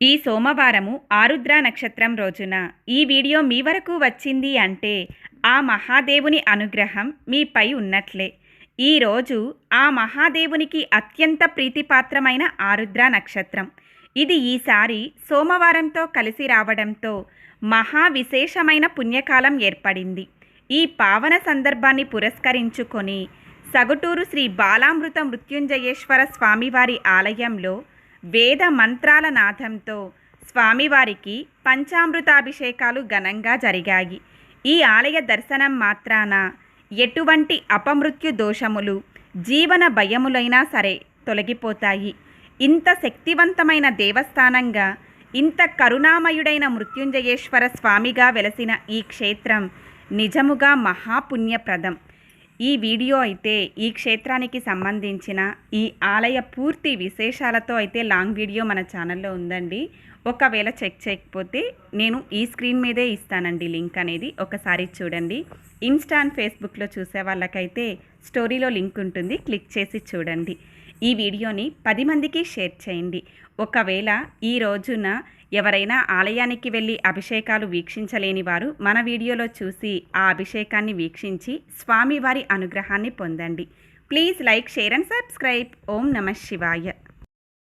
ఈ సోమవారము ఆరుద్ర నక్షత్రం రోజున. ఈ వీడియో మీ వరకు వచ్చింది అంటే ఆ మహాదేవుని అనుగ్రహం మీపై ఉన్నట్లే. ఈరోజు ఆ మహాదేవునికి అత్యంత ప్రీతిపాత్రమైన ఆరుద్ర నక్షత్రం. ఇది ఈసారి సోమవారంతో కలిసి రావడంతో మహా విశేషమైన పుణ్యకాలం ఏర్పడింది. ఈ పావన సందర్భాన్ని పురస్కరించుకొని సగటూరు శ్రీ బాలామృత మృత్యుంజయేశ్వర స్వామివారి ఆలయంలో వేద మంత్రాల నాథంతో స్వామివారికి పంచామృతాభిషేకాలు ఘనంగా జరిగాయి. ఈ ఆలయ దర్శనం మాత్రాన ఎటువంటి అపమృత్యు దోషములు జీవన భయములైనా సరే తొలగిపోతాయి. ఇంత శక్తివంతమైన దేవస్థానంగా ఇంత కరుణామయుడైన మృత్యుంజయేశ్వర స్వామిగా వెలసిన ఈ క్షేత్రం నిజముగా మహాపుణ్యప్రదం. ఈ వీడియో అయితే ఈ క్షేత్రానికి సంబంధించిన ఈ ఆలయ పూర్తి విశేషాలతో అయితే లాంగ్ వీడియో మన ఛానల్లో ఉందండి. ఒకవేళ చెక్ చేయకపోతే నేను ఈ స్క్రీన్ మీదే ఇస్తానండి లింక్ అనేది. ఒకసారి చూడండి. ఇన్స్టా అండ్ ఫేస్బుక్లో చూసే వాళ్ళకైతే స్టోరీలో లింక్ ఉంటుంది. క్లిక్ చేసి చూడండి. ఈ వీడియోని పది మందికి షేర్ చేయండి. ఒకవేళ ఈ రోజున ఎవరైనా ఆలయానికి వెళ్ళి అభిషేకాలు వీక్షించలేని వారు మన వీడియోలో చూసి ఆ అభిషేకాన్ని వీక్షించి స్వామివారి అనుగ్రహాన్ని పొందండి. Please like share and subscribe. ఓం నమ శివాయ.